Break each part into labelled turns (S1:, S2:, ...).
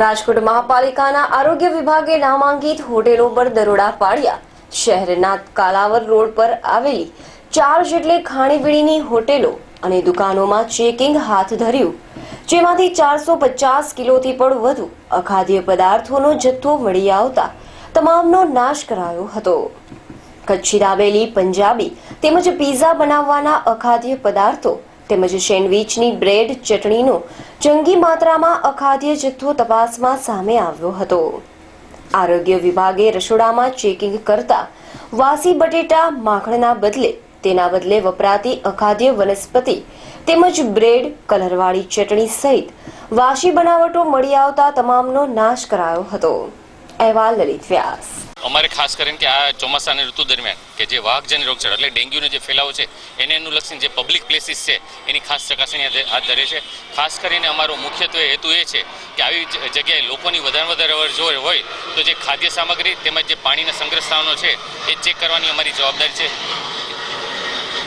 S1: રાજકોટ મહાપાલિકાના આરોગ્ય વિભાગે નામાંકિત હોટેલો પર દરોડા પાડ્યા. શહેરના કાલાવર રોડ પર આવેલી ચાર જેટલી ખાણીપીણીની હોટેલો અને દુકાનોમાં ચેકિંગ હાથ ધર્યું, જેમાંથી ચારસો પચાસ કિલોથી પણ વધુ અખાદ્ય પદાર્થોનો જથ્થો મળી આવતા તમામનો નાશ કરાયો હતો. કચ્છી દાબેલી, પંજાબી તેમજ પીઝા બનાવવાના અખાદ્ય પદાર્થો તેમજ સેન્ડવિચની બ્રેડ, ચટણીનો જંગી માત્રામાં અખાદ્ય જથ્થો તપાસમાં સામે આવ્યો હતો. આરોગ્ય વિભાગે રસોડામાં ચેકિંગ કરતા વાસી બટેટા માખણના બદલે તેના બદલે વપરાતી અખાદ્ય વનસ્પતિ તેમજ બ્રેડ, કલરવાળી ચટણી સહિત વાસી બનાવટો મળી આવતા તમામનો નાશ કરાયો હતો. અહેવાલ લલિત વ્યાસ.
S2: અમારે ખાસ કરીને કે આ ચોમાસાની ઋતુ દરમિયાન કે જે વાહકજન્ય રોગચાળો એટલે ડેન્ગ્યુનો જે ફેલાવો છે, એને લક્ષણ જે પબ્લિક પ્લેસીસ છે, એની ખાસ ચકાસણી હાથ ધરે છે. ખાસ કરીને અમારો મુખ્યત્વે હેતુ એ છે કે આવી જગ્યાએ લોકોની વધારે વધારે અવર હોય તો જે ખાદ્ય સામગ્રી તેમજ જે પાણીના સંગ્રહ સ્થાનો છે, એ ચેક કરવાની અમારી જવાબદારી છે.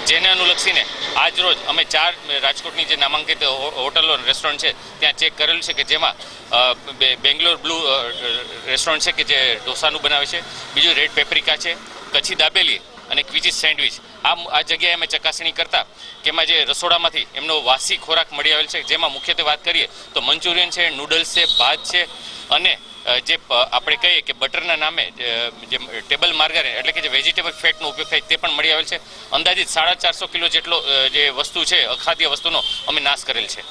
S2: જેને અનુલક્ષીને આજ રોજ અમે ચાર રાજકોટની જે નામાંકિત હોટલો રેસ્ટોરન્ટ છે, ત્યાં ચેક કરેલું છે કે જેમાં બેંગ્લોર બ્લુ રેસ્ટોરન્ટ છે કે જે ઢોસાનું બનાવે છે, બીજું રેડ પેપ્રિકા છે, કચ્છી દાબેલી અને ક્વિચીસ સેન્ડવિચ. આ આ જગ્યાએ અમે ચકાસણી કરતા કે એમાં જે રસોડામાંથી એમનો વાસી ખોરાક મળી આવેલ છે, જેમાં મુખ્યત્વે વાત કરીએ તો મંચુરિયન છે, નૂડલ્સ છે, ભાત છે અને જે આપણે કહીએ કે બટરના નામે જે ટેબલ માર્ગારીન એટલે કે જે વેજીટેબલ ફેટનો ઉપયોગ થાય તે પણ મળી આવેલ છે. અંદાજિત સાડા ચારસો કિલો જેટલો જે વસ્તુ છે, અખાદ્ય વસ્તુનો અમે નાશ કરેલ છે.